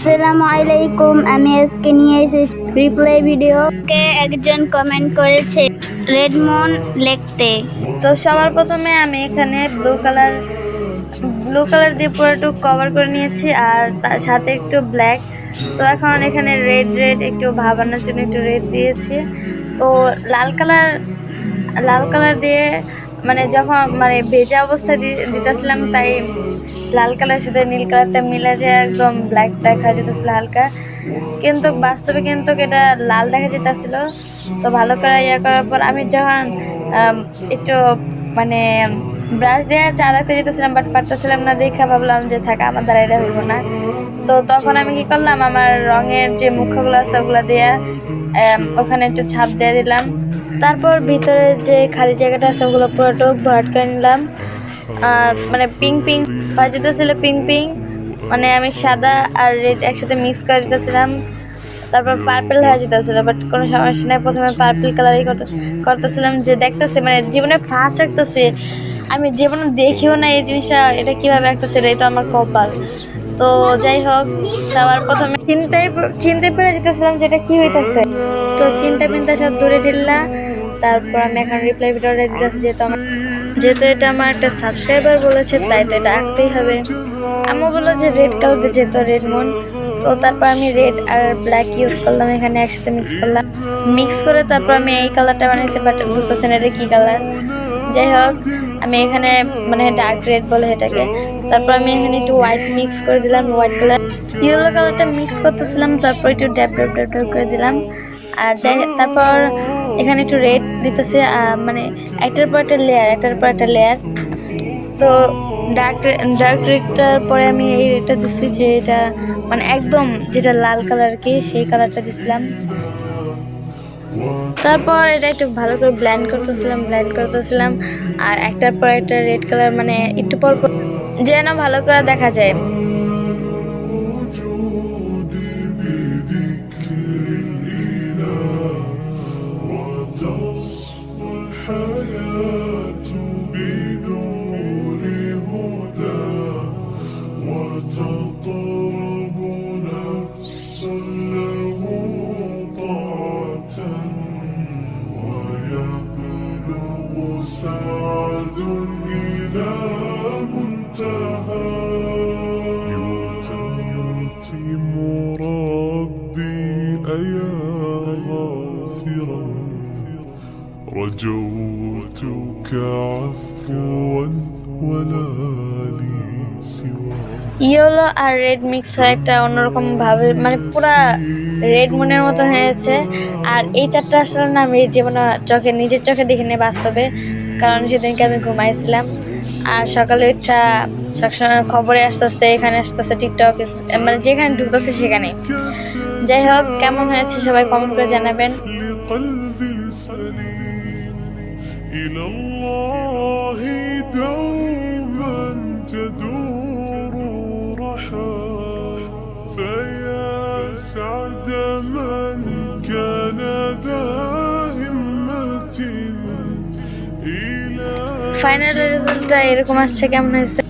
আসসালামু আলাইকুম, আমি আজকে নিয়ে এসেছি রিপ্লাই ভিডিও কে একজন কমেন্ট করেছে রেড মুন লিখতে? তো সবার প্রথমে আমি এখানে ব্লু কালার ব্লু কালার দিয়ে পুরোটুক কভার করে নিয়েছি আর তার সাথে একটু ব্ল্যাক তো এখন এখানে রেড রেড একটু ভাবানোর জন্য একটু রেড দিয়েছি। তো লাল কালার লাল কালার দিয়ে মানে যখন মানে ভেজা অবস্থায় দিতেছিলাম তাই লাল কালার সাথে নীল কালারটা মিলে যে একদম ব্ল্যাক দেখা যেতেছিল হালকা। কিন্তু বাস্তবে কিন্তু এটা লাল দেখা যেতেছিল। তো ভালো করে ইয়ে করার পর আমি যখন একটু মানে ব্রাশ দিয়ে চা রাখতে যেতেছিলাম বাট পারতেছিলাম না, দেখে ভাবলাম যে থাকা, আমার দ্বারা এটা হইব না। তো তখন আমি কি করলাম, আমার রঙের যে মুখগুলো আছে, ওগুলো দিয়ে ওখানে একটু ছাপ দিয়ে দিলাম। তারপর ভিতরে যে খালি জায়গাটা আছে, ওগুলো পুরোটুক ভরাট করে নিলাম। মানে পিঙ্ক পিঙ্ক যেতেছিল পিঙ্ক পিঙ্ক মানে আমি সাদা আর রেড একসাথে মিক্স করে দিতেছিলাম। তারপর পার্পেল হয়ে যেতেছিল বাট কোনো সমস্যা নেই। প্রথমে পার্পেল কালারই করতে করতেছিলাম যে দেখতেছে মানে জীবনে ফার্স্ট রাখতেছে আমি জীবনে দেখিও না এই জিনিসটা, এটা কীভাবে রাখতেছে এটাই তো আমার কপাল। তো যাই হোক, সবার প্রথমে চিন্তায় চিন্তায় পড়ে যেতেছিলাম যে এটা কী হইতেছে। তো চিন্তা পিন্তা সব দূরে ঠেললা। তারপর আমি এখন রিপ্লাই ভিডিওটা দিতেছি যেহেতু আমার যেহেতু এটা আমার একটা সাবস্ক্রাইবার বলেছে, তাই তো এটা আঁকতেই হবে। আমি বলল যে রেড কালার যেহেতু রেড মন, তো তারপর আমি রেড আর ব্ল্যাক ইউজ করলাম, এখানে একসাথে মিক্স করলাম। মিক্স করে তারপর আমি এই কালারটা বানিয়েছি বাট বুঝতেছি না এটা কী কালার যাই হোক, আমি এখানে মানে ডার্ক রেড বলে এটাকে। তারপর আমি এখানে একটু হোয়াইট মিক্স করে দিলাম হোয়াইট কালার ইয়েলো কালারটা মিক্স করতেছিলাম, তারপর একটু ড্যাপ ড্যাপ ড্যাপ ড্যাপ করে দিলাম। আর যাই তারপর এখানে একটু রেড দিতেছে মানে একটার পর একটা লেয়ার একটার পর একটা লেয়ার তো ডার্ক ডার্ক রেডটার পরে আমি এই রেডটা দিচ্ছি যে এটা মানে একদম যেটা লাল কালার কি, সেই কালারটা দিছিলাম। তারপর এটা একটু ভালো করে ব্ল্যান্ড করতেছিলাম ব্ল্যান্ড করতেছিলাম, আর একটার পর একটা রেড কালার মানে একটু পর যেন ভালো করে দেখা যায়। أيا غافرا رجوتك عفوا ولا لي سوى ইয়েলো আর রেড মিক্স হয়ে একটা অন্যরকম ভাবে মানে পুরা রেড মুনের মতো হয়েছে আর এই চারটা আসলে না আমি জীবনে চোখে নিজের চোখে দেখিনি বাস্তবে কারণ সেদিনকে আমি ঘুমাইছিলাম আর সকালে উঠা সবসময় খবরে আসতেছে এখানে আসতেছে টিকটক মানে যেখানে ঢুকতেছে সেখানে যাই হোক কেমন হয়েছে সবাই কমেন্ট করে জানাবেন لقلبي سليم إلى الله ফাইনাল রেজাল্টটা এরকম আসছে কেমন হয়েছে?